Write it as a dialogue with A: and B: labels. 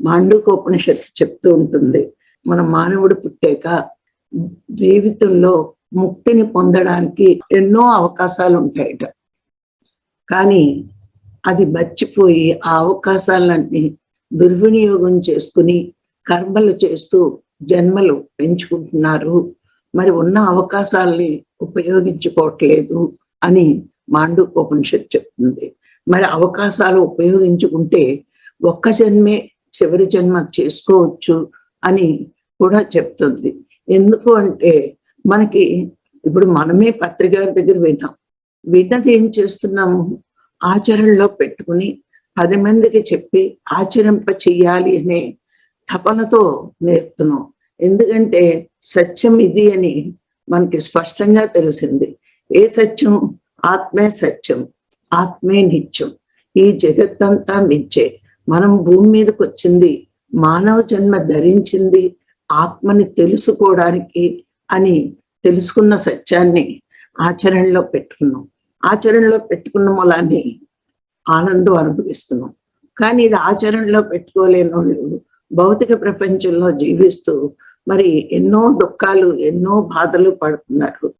A: మాండూకోపనిషత్తు చెప్తూ ఉంటుంది. మన మానవుడు పుట్టాక జీవితంలో ముక్తిని పొందడానికి ఎన్నో అవకాశాలు ఉంటాయట. కానీ అది మర్చిపోయి ఆ అవకాశాలన్నీ దుర్వినియోగం చేసుకుని కర్మలు చేస్తూ జన్మలు పెంచుకుంటున్నారు. మరి ఉన్న అవకాశాల్ని ఉపయోగించుకోవట్లేదు అని మాండూకోపనిషత్ చెప్తుంది. మరి అవకాశాలు ఉపయోగించుకుంటే ఒక్క జన్మే చివరి జన్మ చేసుకోవచ్చు అని కూడా చెప్తుంది. ఎందుకు అంటే మనకి ఇప్పుడు మనమే పత్రికారి దగ్గర విన్నాం విన్నది ఏం చేస్తున్నాము? ఆచరణలో పెట్టుకుని పది మందికి చెప్పి ఆచరింప చెయ్యాలి అనే తపనతో నేర్పుతున్నాం. ఎందుకంటే సత్యం ఇది అని మనకి స్పష్టంగా తెలిసింది. ఏ సత్యం? ఆత్మే సత్యం. ఆత్మే నిత్యం. ఈ జగత్తంతా మించే మనం భూమి మీదకి వచ్చింది మానవ జన్మ ధరించింది ఆత్మని తెలుసుకోవడానికి అని తెలుసుకున్న సత్యాన్ని ఆచరణలో పెట్టుకున్నాం. ఆచరణలో పెట్టుకున్న మూలాన్ని ఆనందం అనుభవిస్తున్నాం. కానీ ఇది ఆచరణలో పెట్టుకోలేని వాళ్ళు భౌతిక ప్రపంచంలో జీవిస్తూ మరి ఎన్నో దుఃఖాలు ఎన్నో బాధలు పడుతున్నారు.